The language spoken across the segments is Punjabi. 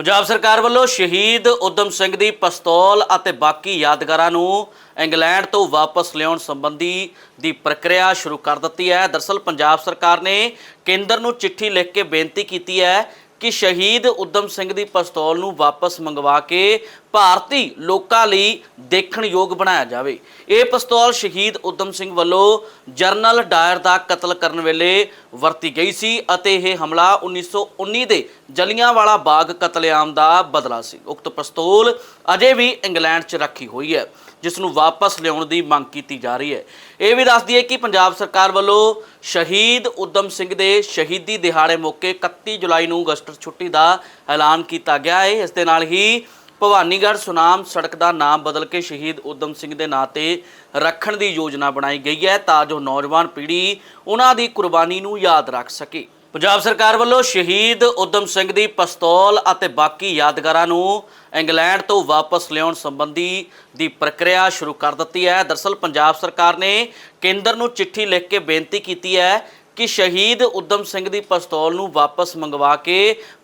ਪੰਜਾਬ ਸਰਕਾਰ ਵੱਲੋਂ ਸ਼ਹੀਦ ਉਦਮ ਸਿੰਘ ਦੀ ਪਿਸਤੌਲ ਅਤੇ ਬਾਕੀ ਯਾਦਗਾਰਾਂ ਨੂੰ ਇੰਗਲੈਂਡ ਤੋਂ ਵਾਪਸ ਲਿਆਉਣ ਸੰਬੰਧੀ ਦੀ ਪ੍ਰਕਿਰਿਆ ਸ਼ੁਰੂ ਕਰ ਦਿੱਤੀ ਹੈ। ਦਰਸਲ, ਪੰਜਾਬ ਸਰਕਾਰ ਨੇ ਕੇਂਦਰ ਨੂੰ ਚਿੱਠੀ ਲਿਖ ਕੇ ਬੇਨਤੀ ਕੀਤੀ ਹੈ ਕਿ ਸ਼ਹੀਦ ਉਦਮ ਸਿੰਘ ਦੀ ਪਿਸਤੌਲ ਨੂੰ ਵਾਪਸ ਮੰਗਵਾ ਕੇ ਭਾਰਤੀ ਲੋਕਾਂ ਲਈ ਦੇਖਣਯੋਗ ਬਣਾਇਆ ਜਾਵੇ। ਇਹ ਪਿਸਤੌਲ ਸ਼ਹੀਦ ਉਦਮ ਸਿੰਘ ਵੱਲੋਂ ਜਰਨਲ ਡਾਇਰ ਦਾ ਕਤਲ ਕਰਨ ਵੇਲੇ ਵਰਤੀ ਗਈ ਸੀ ਅਤੇ ਇਹ ਹਮਲਾ 1919 ਦੇ ਜਲੀਆਂਵਾਲਾ ਬਾਗ ਕਤਲੇਆਮ ਦਾ ਬਦਲਾ ਸੀ। ਉਕਤ ਪਿਸਤੌਲ ਅਜੇ ਵੀ ਇੰਗਲੈਂਡ 'ਚ ਰੱਖੀ ਹੋਈ ਹੈ। ਜਿਸ ਨੂੰ ਵਾਪਸ ਲਿਆਉਣ ਦੀ ਮੰਗ ਕੀਤੀ ਜਾ ਰਹੀ ਹੈ। ਇਹ ਵੀ ਦੱਸ ਦਈਏ ਕਿ ਪੰਜਾਬ ਸਰਕਾਰ ਵੱਲੋਂ ਸ਼ਹੀਦ ਉਦਮ ਸਿੰਘ ਦੇ ਸ਼ਹੀਦੀ ਦਿਹਾੜੇ ਮੌਕੇ 31 ਜੁਲਾਈ ਨੂੰ ਗਸਟਰ ਛੁੱਟੀ ਦਾ ਐਲਾਨ ਕੀਤਾ ਗਿਆ ਹੈ। ਇਸ ਦੇ ਨਾਲ ਹੀ ਭਵਾਨੀਗੜ੍ਹ ਸੁਨਾਮ ਸੜਕ ਦਾ ਨਾਮ ਬਦਲ ਕੇ ਸ਼ਹੀਦ ਉਦਮ ਸਿੰਘ ਦੇ ਨਾਂ ਤੇ ਰੱਖਣ ਦੀ ਯੋਜਨਾ ਬਣਾਈ ਗਈ ਹੈ ਤਾਂ ਜੋ ਨੌਜਵਾਨ ਪੀੜ੍ਹੀ ਉਹਨਾਂ ਦੀ ਕੁਰਬਾਨੀ ਨੂੰ ਯਾਦ ਰੱਖ ਸਕੇ। ਪੰਜਾਬ ਸਰਕਾਰ ਵੱਲੋਂ ਸ਼ਹੀਦ ਉਦਮ ਸਿੰਘ ਦੀ ਪਿਸਤੌਲ ਅਤੇ ਬਾਕੀ ਯਾਦਗਾਰਾਂ ਨੂੰ ਇੰਗਲੈਂਡ ਤੋਂ ਵਾਪਸ ਲਿਆਉਣ ਸੰਬੰਧੀ ਦੀ ਪ੍ਰਕਿਰਿਆ ਸ਼ੁਰੂ ਕਰ ਦਿੱਤੀ ਹੈ। ਦਰਸਲ ਪੰਜਾਬ ਸਰਕਾਰ ਨੇ ਕੇਂਦਰ ਨੂੰ ਚਿੱਠੀ ਲਿਖ ਕੇ ਬੇਨਤੀ ਕੀਤੀ ਹੈ ਕਿ ਸ਼ਹੀਦ ਉਦਮ ਸਿੰਘ ਦੀ ਪਿਸਤੌਲ ਨੂੰ ਵਾਪਸ ਮੰਗਵਾ ਕੇ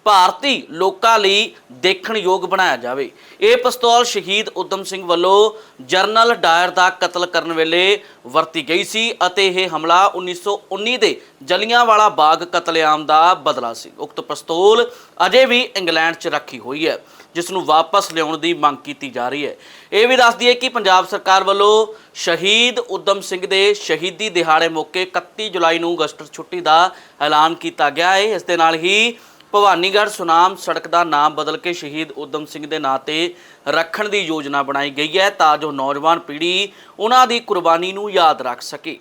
ਭਾਰਤੀ ਲੋਕਾਂ ਲਈ ਦੇਖਣ ਯੋਗ ਬਣਾਇਆ ਜਾਵੇ। ਇਹ ਪਿਸਤੌਲ ਸ਼ਹੀਦ ਉਦਮ ਸਿੰਘ ਵੱਲੋਂ ਜਰਨਲ ਡਾਇਰ ਦਾ ਕਤਲ ਕਰਨ ਵੇਲੇ ਵਰਤੀ ਗਈ ਸੀ ਅਤੇ ਇਹ ਹਮਲਾ 1919 ਦੇ ਜਲੀਆਂਵਾਲਾ ਬਾਗ ਕਤਲੇਆਮ ਦਾ ਬਦਲਾ ਸੀ। ਉਕਤ ਪਿਸਤੌਲ ਅਜੇ ਵੀ ਇੰਗਲੈਂਡ 'ਚ ਰੱਖੀ ਹੋਈ ਹੈ, ਜਿਸ ਨੂੰ ਵਾਪਸ ਲਿਆਉਣ ਦੀ ਮੰਗ ਕੀਤੀ ਜਾ ਰਹੀ ਹੈ। ਇਹ ਵੀ ਦੱਸਦੀ ਹੈ ਕਿ ਪੰਜਾਬ ਸਰਕਾਰ ਵੱਲੋਂ ਸ਼ਹੀਦ ਉਦਮ ਸਿੰਘ ਦੇ ਸ਼ਹੀਦੀ ਦਿਹਾੜੇ ਮੌਕੇ 31 ਜੁਲਾਈ ਨੂੰ ਅਗਸਤ ਛੁੱਟੀ ਦਾ ਐਲਾਨ ਕੀਤਾ ਗਿਆ ਹੈ ਇਸ ਦੇ ਨਾਲ ਹੀ ਭਵਾਨੀਗੜ੍ਹ ਸੁਨਾਮ ਸੜਕ ਦਾ ਨਾਮ ਬਦਲ ਕੇ ਸ਼ਹੀਦ ਉਦਮ ਸਿੰਘ ਦੇ ਨਾਂ ਤੇ ਰੱਖਣ ਦੀ ਯੋਜਨਾ ਬਣਾਈ ਗਈ ਹੈ ਤਾਂ ਜੋ ਨੌਜਵਾਨ ਪੀੜ੍ਹੀ ਉਹਨਾਂ ਦੀ ਕੁਰਬਾਨੀ ਨੂੰ ਯਾਦ ਰੱਖ ਸਕੇ।